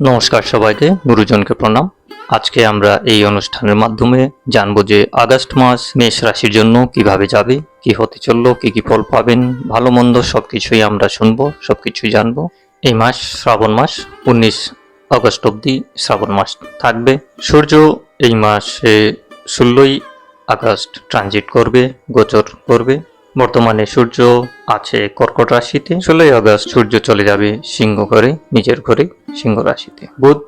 নমস্কার সবাইকে, গুরুজনকে প্রণাম। আজকে আমরা এই অনুষ্ঠানের মাধ্যমে জানব যে আগস্ট মাস মেষ রাশির জন্য কীভাবে যাবে, কি হতে চলল, কি কি ফল পাবেন, ভালো মন্দ সব কিছুই আমরা শুনব সব কিছুই জানব। এই মাস শ্রাবণ মাস, উনিশ আগস্ট অবধি শ্রাবণ মাস থাকবে। সূর্য এই মাসে ষোলোই আগস্ট ট্রানজিট করবে, গোচর করবে। বর্তমানে সূর্য আছে কর্কট রাশিতে। ষোলোই আগস্ট সূর্য চলে যাবে সিংহ ঘরে, নিজের ঘরে সিংহ রাশিতে। বুধ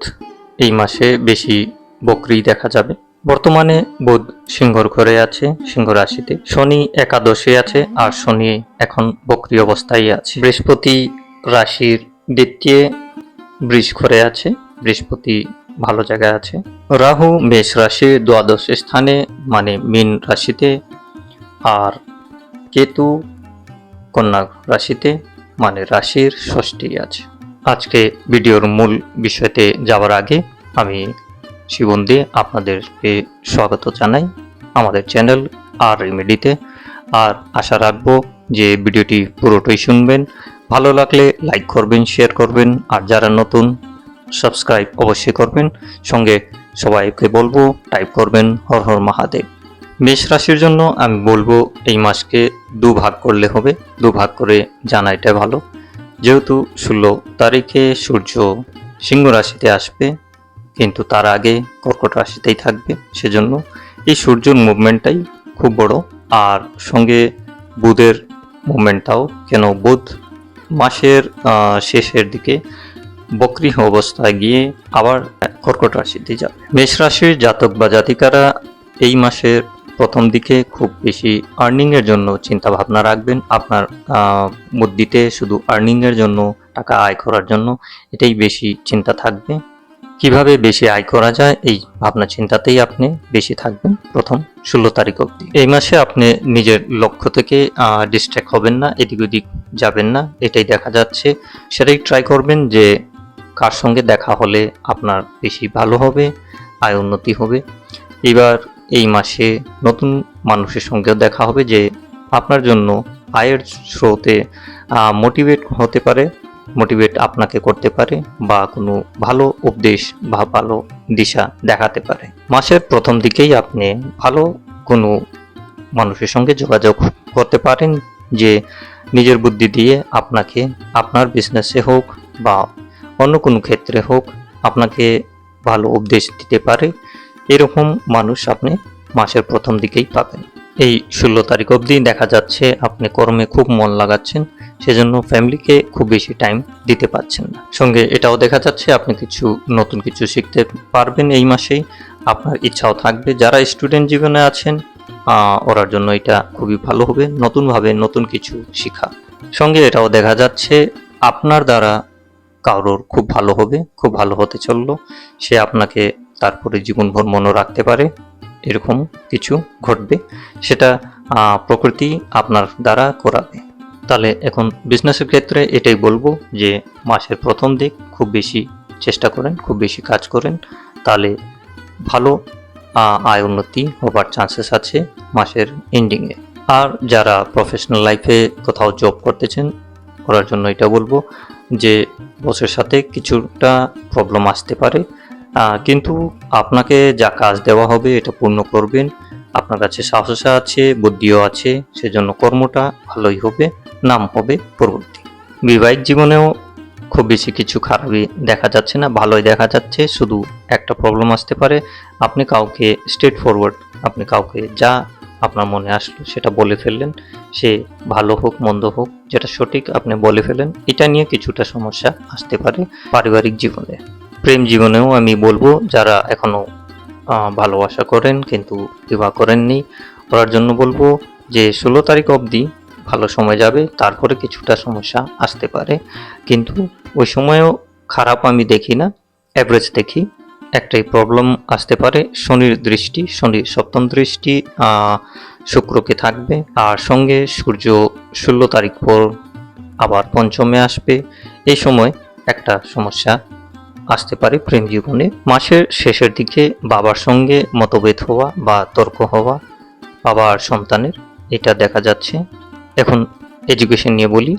এই মাসে বেশি বকরি দেখা যাবে। বর্তমানে বুধ সিংহর ঘরে আছে, সিংহ রাশিতে। শনি একাদশে আছে আর শনি এখন বকরি অবস্থায় আছে। বৃহস্পতি রাশির দ্বিতীয় বৃষ ঘরে আছে, বৃহস্পতি ভালো জায়গায় আছে। রাহু মেষ রাশির দ্বাদশ স্থানে মানে মীন রাশিতে। আর কেতু কন্যা রাশিতে মানে রাশির ষষ্ঠী আছে। আজকে ভিডিওর মূল বিষয়তে যাওয়ার আগে আমি শিবন্দি আপনাদেরকে স্বাগত জানাই আমাদের চ্যানেল আর রেমেডিতে। আর আশা রাখব যে ভিডিওটি পুরোটাই শুনবেন। ভালো লাগলে লাইক করবেন, শেয়ার করবেন, আর যারা নতুন, সাবস্ক্রাইব অবশ্যই করবেন। সঙ্গে সবাইকে বলব, টাইপ করবেন হর হর মহাদেব। মেষ রাশির জন্য আমি বলব এই মাসকে দু ভাগ করলে হবে। দু ভাগ করে জানা এটা ভালো। যেহেতু ষোলো তারিখে সূর্য সিংহ রাশিতে আসবে, কিন্তু তার আগে কর্কট রাশিতেই থাকবে, সেজন্য এই সূর্যর মুভমেন্টটাই খুব বড়। আর সঙ্গে বুধের মুভমেন্টটাও কেন বুধ মাসের শেষের দিকে বক্রি অবস্থায় গিয়ে আবার কর্কট রাশিতে যাবে। মেষ রাশির জাতক বা জাতিকারা এই মাসের প্রথম দিকে খুব বেশি আর্নিং এর জন্য চিন্তা ভাবনা রাখবেন। আপনার বুদ্ধিতে শুধু আর্নিং এর জন্য, টাকা আয় করার জন্য এটাই বেশি চিন্তা থাকবে। কীভাবে বেশি আয় করা যায় এই ভাবনা চিন্তাতেই আপনি বেশি থাকবেন প্রথম ষোলো তারিখ অবধি। এই মাসে আপনি নিজের লক্ষ্য থেকে ডিস্ট্র্যাক্ট হবেন না, এদিক ওদিক যাবেন না, এটাই দেখা যাচ্ছে। সেটাই ট্রাই করবেন যে কার সঙ্গে দেখা হলে আপনার বেশি ভালো হবে, আয় উন্নতি হবে। এবার এই মাসে নতুন মানুষের সঙ্গেও দেখা হবে যে আপনার জন্য আয়ের স্রোতে মোটিভেট হতে পারে মোটিভেট আপনাকে করতে পারে বা কোনো ভালো উপদেশ বা ভালো দিশা দেখাতে পারে। মাসের প্রথম দিকেই আপনি ভালো কোনো মানুষের সঙ্গে যোগাযোগ করতে পারেন যে নিজের বুদ্ধি দিয়ে আপনাকে আপনার বিজনেসে হোক বা অন্য কোনো ক্ষেত্রে হোক আপনাকে ভালো উপদেশ দিতে পারে। এরকম মানুষ আপনি মাসের প্রথম দিকেই পাবেন। এই ষোলো তারিখ অবধি দেখা যাচ্ছে আপনি কর্মে খুব মন লাগাচ্ছেন, সেজন্য ফ্যামিলিকে খুব বেশি টাইম দিতে পারছেন না। সঙ্গে এটাও দেখা যাচ্ছে আপনি কিছু, নতুন কিছু শিখতে পারবেন এই মাসেই। আপনার ইচ্ছাও থাকবে, যারা স্টুডেন্ট জীবনে আছেন ওরার জন্য এটা খুবই ভালো হবে, নতুনভাবে নতুন কিছু শেখা। সঙ্গে এটাও দেখা যাচ্ছে, আপনার দ্বারা কারোর খুব ভালো হবে, খুব ভালো হতে চলল, সে আপনাকে তারপরে জীবনভর মনে রাখতে পারে, এরকম কিছু ঘটবে, সেটা প্রকৃতি আপনার দ্বারা করাবে। তাহলে এখন বিজনেসের ক্ষেত্রে এটাই বলব যে, মাসের প্রথম দিক খুব বেশি চেষ্টা করেন, খুব বেশি কাজ করেন, তাহলে ভালো আয় উন্নতি হবার চান্সেস আছে মাসের এন্ডিংয়ে আর যারা প্রফেশনাল লাইফে কোথাও জব করতেছেন, করার জন্য এটা বলব যে বসের সাথে কিছুটা প্রবলেম আসতে পারে। কিন্তু আপনাকে যা কাজ দেওয়া হবে এটা পূর্ণ করবেন। আপনার কাছে সাহস আছে, বুদ্ধিও আছে, সেজন্য কর্মটা ভালোই হবে, নাম হবে পরবর্তী। বিবাহিক জীবনেও খুব বেশি কিছু খারাপই দেখা যাচ্ছে না, ভালোই দেখা যাচ্ছে, শুধু একটা প্রবলেম আসতে পারে, আপনি কাউকে স্ট্রেট ফরওয়ার্ড আপনি কাউকে যা আপনার মনে আসলো সেটা বলে ফেললেন, সে ভালো হোক, মন্দ হোক, যেটা সঠিক আপনি বলে ফেলেন এটা নিয়ে কিছুটা সমস্যা আসতে পারে পারিবারিক জীবনে। প্রেম জীবনেও আমি বলব যারা এখনও আহ, ভালোবাসা করেন কিন্তু বিবাহ করেননি করার জন্য বলব যে ষোলো তারিখ অবধি ভালো সময় যাবে তারপরে কিছুটা সমস্যা আসতে পারে। কিন্তু ওই সময়ও খারাপ আমি দেখি না অ্যাভারেজ দেখি একটাই প্রবলেম আসতে পারে শনির দৃষ্টি শনির সপ্তম দৃষ্টি শুক্রকে থাকবে আর সঙ্গে সূর্য ষোলো তারিখ পর আবার পঞ্চমে আসবে। এই সময় একটা সমস্যা আসতে পারে প্রেম জীবনে। মাসের শেষের দিকে বাবার সঙ্গে মতভেদ হওয়া বা তর্ক হওয়া বাবা আর সন্তানের, এটা দেখা যাচ্ছে। এখন এডুকেশন নিয়ে বলি,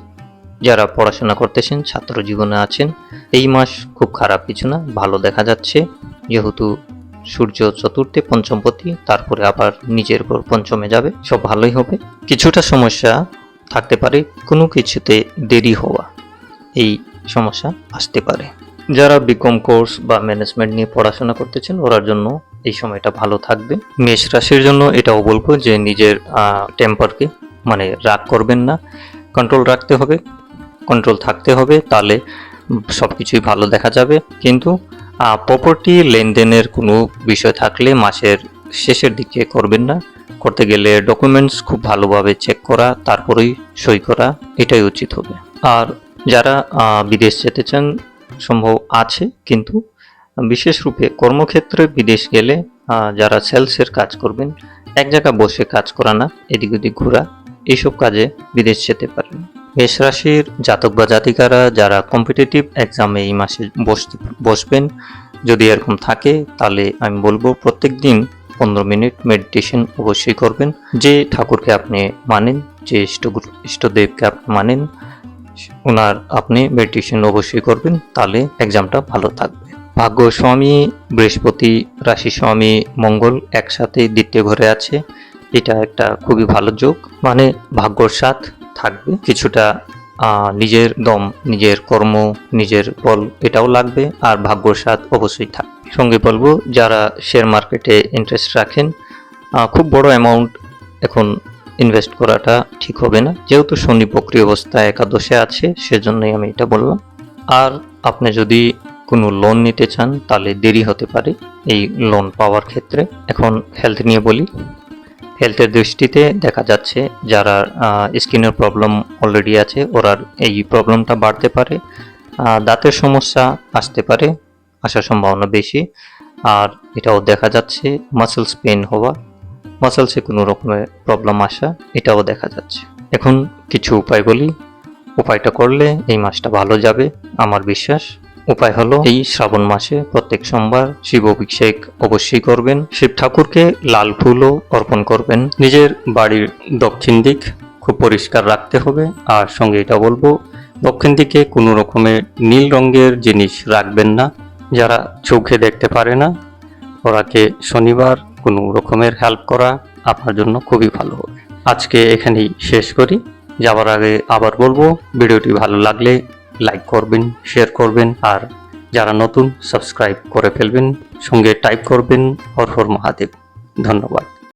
যারা পড়াশোনা করতেছেন, ছাত্র জীবনে আছেন, এই মাস খুব খারাপ কিছু না, ভালো দেখা যাচ্ছে। যেহেতু সূর্য চতুর্থে পঞ্চমপতি তারপরে আবার নিজের উপর পঞ্চমে যাবে, সব ভালোই হবে। কিছুটা সমস্যা থাকতে পারে, কোনো কিছুতে দেরি হওয়া, এই সমস্যা আসতে পারে। যারা বিকম কোর্স বা ম্যানেজমেন্ট নিয়ে পড়াশোনা করতেছেন, ওরার জন্য এই সময়টা ভালো থাকবে। মেষ রাশির জন্য এটাও বলব যে নিজের টেম্পারকে মানে রাগ করবেন না। কন্ট্রোল রাখতে হবে কন্ট্রোল থাকতে হবে, তাহলে সব কিছুই ভালো দেখা যাবে। কিন্তু প্রপার্টি লেনদেনের কোনো বিষয় থাকলে মাসের শেষের দিকে করবেন না। করতে গেলে ডকুমেন্টস খুব ভালোভাবে চেক করা, তারপরেই সই করা, এটাই উচিত হবে। আর যারা বিদেশ যেতে চান সম্ভব আছে, কিন্তু বিশেষ রূপে কর্মক্ষেত্রে বিদেশ গেলে যারা সেলসের কাজ করবেন, এক জায়গায় বসে কাজ করা না, এদিক ওদিক ঘোরা এইসব কাজে বিদেশ যেতে পারেন। মেষ রাশির জাতক বা জাতিকারা যারা কম্পিটিটিভ এক্সামে এই মাসে বসতে, বসবেন, যদি এরকম থাকে, তাহলে আমি বলব প্রত্যেক দিন পনেরো মিনিট মেডিটেশন অবশ্যই করবেন। যে ঠাকুরকে আপনি মানেন, যে ইষ্টগুরু, ইষ্টদেবকে আপনি মানেন ওনার আপনি মেডিটেশন অবশ্যই করবেন, তাহলে এক্সামটা ভালো থাকবে। ভাগ্য স্বামী বৃহস্পতি রাশি স্বামী মঙ্গল একসাথে দ্বিতীয় ঘরে আছে, এটা একটা খুবই ভালো যোগ। মানে ভাগ্যর সাথ থাকবে, কিছুটা নিজের দম, নিজের কর্ম, নিজের বল, এটাও লাগবে, আর ভাগ্যর সাথ অবশ্যই থাকবে। সঙ্গে বলব, যারা শেয়ার মার্কেটে ইন্টারেস্ট রাখেন খুব বড় অ্যামাউন্ট এখন ইনভেস্ট করাটা ঠিক হবে না। যেহেতু শনি বক্রি অবস্থায় একাদশে আছে, সেজন্যই আমি এটা বললাম। আর আপনি যদি কোনো লোন নিতে চান, তাহলে দেরি হতে পারে এই লোন পাওয়ার ক্ষেত্রে। এখন হেলথ নিয়ে বলি। হেলথের দৃষ্টিতে দেখা যাচ্ছে, যারা স্কিনের প্রবলেম অলরেডি আছে ওরার এই প্রবলেমটা বাড়তে পারে। দাঁতের সমস্যা আসতে পারে, আসার সম্ভাবনা বেশি। আর এটাও দেখা যাচ্ছে মাসেলস পেন হওয়া মাসেলসে কোনো রকমের প্রবলেম আসা, এটাও দেখা যাচ্ছে। এখন কিছু উপায় বলি। উপায়টা করলে এই মাসটা ভালো যাবে, আমার বিশ্বাস। উপায় হলো, এই শ্রাবণ মাসে প্রত্যেক সোমবার শিব অভিষেক অবশ্যই করবেন। শিব ঠাকুরকে লাল ফুলও অর্পণ করবেন। নিজের বাড়ির দক্ষিণ দিক খুব পরিষ্কার রাখতে হবে। আর সঙ্গে এটা বলব, দক্ষিণ দিকে কোনো রকমের নীল রঙের জিনিস রাখবেন না। যারা চোখে দেখতে পারে না, ওরাকে শনিবার কোনো রকমের হেল্প করা আপনার জন্য খুবই ভালো হবে। আজকে এখানেই শেষ করি। যাওয়ার আগে আবার বলব, ভিডিওটি ভালো লাগলে লাইক করবেন শেয়ার করবেন, আর যারা নতুন সাবস্ক্রাইব করে ফেলবেন, সঙ্গে টাইপ করবেন হর হর মহাদেব। ধন্যবাদ।